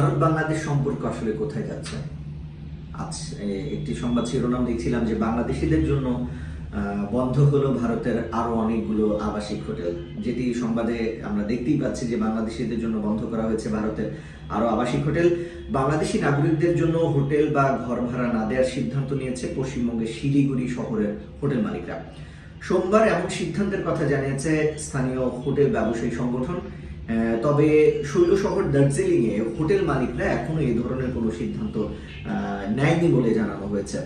ভারত বাংলাদেশ সম্পর্ক আসলে কোথায় যাচ্ছে? আজ একটি সংবাদ শিরোনাম দেখছিলাম যে বাংলাদেশিদের জন্য বন্ধ হলো ভারতের আরও অনেকগুলো আবাসিক হোটেল। যেটি সংবাদে আমরা দেখতেই পাচ্ছি যে বাংলাদেশিদের জন্য বন্ধ করা হয়েছে ভারতের আরও আবাসিক হোটেল। বাংলাদেশি নাগরিকদের জন্য হোটেল বা ঘর ভাড়া না দেওয়ার সিদ্ধান্ত নিয়েছে পশ্চিমবঙ্গের শিলিগুড়ি শহরের হোটেল মালিকরা। সোমবার এমন সিদ্ধান্তের কথা জানিয়েছে স্থানীয় হোটেল ব্যবসায়ী সংগঠন। তবে শৈল শহর দার্জিলিং এ হোটেল মালিকরা এখনও এই ধরনের কোনো সিদ্ধান্ত নেয়নি বলে জানানো হয়েছে।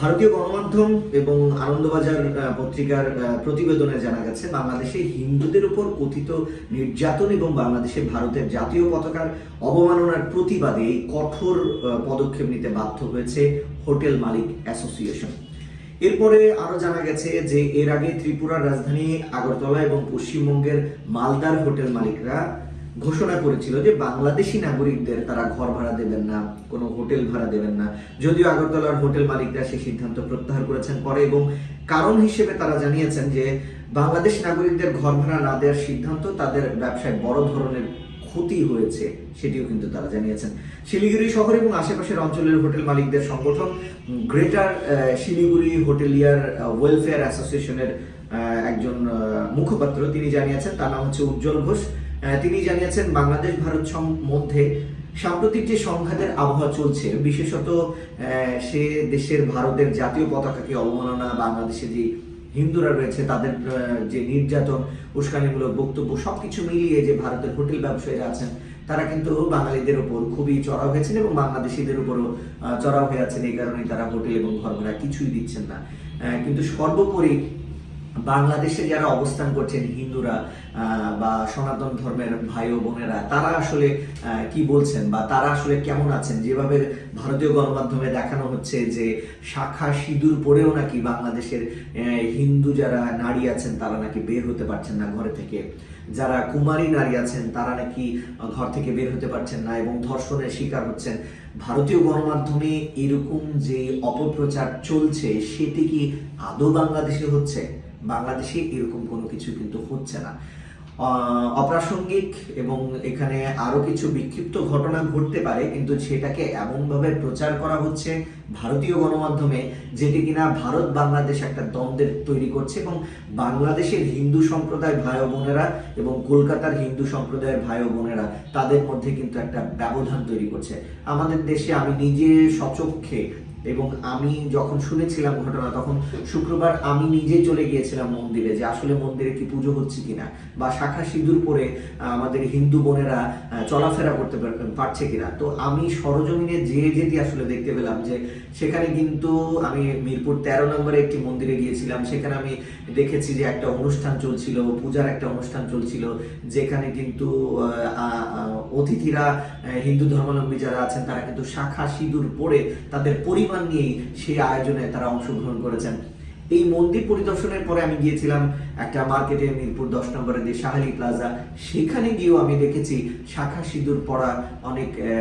ভারতীয় গণমাধ্যম এবং আনন্দবাজার পত্রিকার প্রতিবেদনে জানা গেছে, বাংলাদেশে হিন্দুদের উপর কথিত নির্যাতন এবং বাংলাদেশে ভারতের জাতীয় পতাকার অবমাননার প্রতিবাদে কঠোর পদক্ষেপ নিতে বাধ্য হয়েছে হোটেল মালিক অ্যাসোসিয়েশন। এরপরে আরও জানা গেছে যে এর আগে ত্রিপুরার রাজধানী আগরতলা এবং পশ্চিমবঙ্গের মালদার হোটেল মালিকরা ঘোষণা করেছিল যে বাংলাদেশি নাগরিকদের তারা ঘর ভাড়া দেবেন না, কোনো হোটেল ভাড়া দেবেন না। যদিও আগরতলার হোটেল মালিকরা সেই সিদ্ধান্ত প্রত্যাহার করেছেন পরে এবং কারণ হিসেবে তারা জানিয়েছেন যে বাংলাদেশ নাগরিকদের ঘর ভাড়া না দেওয়ার সিদ্ধান্ত তাদের ব্যবসায় বড় ধরনের ক্ষতি হয়েছে, সেটিও কিন্তু তারা জানিয়েছেন। শিলিগুড়ি শহর এবং আশেপাশের অঞ্চলের হোটেল মালিকদের সংগঠন গ্রেটার শিলিগুড়ি হোটেলিয়ার ওয়েলফেয়ার অ্যাসোসিয়েশনের একজন মুখপাত্র তিনি জানিয়েছেন, তার নাম হচ্ছে উজ্জ্বল ঘোষ। তিনি জানিয়েছেন, বাংলাদেশ ভারত মধ্যে সাম্প্রতিক যে সংঘাতের আবহাওয়া চলছে, বিশেষত সে দেশের ভারতের জাতীয় পতাকাকে অবমাননা, বাংলাদেশে যে হিন্দুরা রয়েছে, তাদের যে নির্যাতন, উস্কানিমূলক বক্তব্য, সবকিছু মিলিয়ে যে ভারতের হোটেল ব্যবসায়ীরা আছেন, তারা কিন্তু বাঙালিদের উপর খুবই চড়াও হয়েছেন এবং বাংলাদেশিদের উপরও চড়াও হয়ে আছেন। এই কারণে তারা হোটেল এবং ঘর ভাড়া কিছুই দিচ্ছেন না। কিন্তু সর্বোপরি বাংলাদেশে যারা অবস্থান করছেন হিন্দুরা বা সনাতন ধর্মের ভাই ও বোনেরা, তারা আসলে কি বলছেন বা তারা আসলে কেমন আছেন? যেভাবে ভারতীয় গণমাধ্যমে দেখানো হচ্ছে যে শাখা সিঁদুর পরেও নাকি বাংলাদেশের হিন্দু যারা নারী আছেন, তারা নাকি বের হতে পারছেন না ঘরে থেকে। যারা কুমারী নারী আছেন, তারা নাকি ঘর থেকে বের হতে পারছেন না এবং ধর্ষণের শিকার হচ্ছেন। ভারতীয় গণমাধ্যমে এরকম যে অপপ্রচার চলছে, সেটি কি আদৌ বাংলাদেশে হচ্ছে? বাংলাদেশে এরকম কোনো কিছু কিন্তু হচ্ছে না। অপ্রাসঙ্গিক এবং এখানে আরও কিছু বিক্ষিপ্ত ঘটনা ঘটতে পারে, কিন্তু সেটাকে এমনভাবে প্রচার করা হচ্ছে ভারতীয় গণমাধ্যমে যেটি কিনা ভারত বাংলাদেশ একটা দ্বন্দ্বের তৈরি করছে এবং বাংলাদেশের হিন্দু সম্প্রদায় ভাই বোনেরা এবং কলকাতার হিন্দু সম্প্রদায়ের ভাই বোনেরা তাদের মধ্যে কিন্তু একটা ব্যবধান তৈরি করছে। আমাদের দেশে আমি নিজে সচক্ষে এবং আমি যখন শুনেছিলাম ঘটনা, তখন শুক্রবার আমি নিজে চলে গিয়েছিলাম মন্দিরে যে আসলে মন্দিরে কি পুজো হচ্ছে কিনা বা শাখা সিঁদুর পরে আমাদের হিন্দু বোনেরা চলাফেরা করতে পারছে কিনা। তো আমি সরজমিনে যে যেটি আসলে দেখতে পেলাম যে সেখানে কিন্তু আমি মিরপুর তেরো নম্বরে একটি মন্দিরে গিয়েছিলাম। সেখানে আমি দেখেছি যে একটা অনুষ্ঠান চলছিল, পূজার একটা অনুষ্ঠান চলছিল, যেখানে কিন্তু অতিথিরা হিন্দু ধর্মাবলম্বী যারা আছেন, তারা কিন্তু শাখা সিঁদুর পরে তাদের পরিবার নিয়েই সেই আয়োজনে তারা অংশগ্রহণ করেছেন। এই মন্দির পরিদর্শনের পরে আমি গিয়েছিলাম একটা মার্কেটে মিরপুর দশ নম্বরের যে শাহালি প্লাজা। সেখানে গিয়েও আমি দেখেছি শাখা সিঁদুর পরা অনেক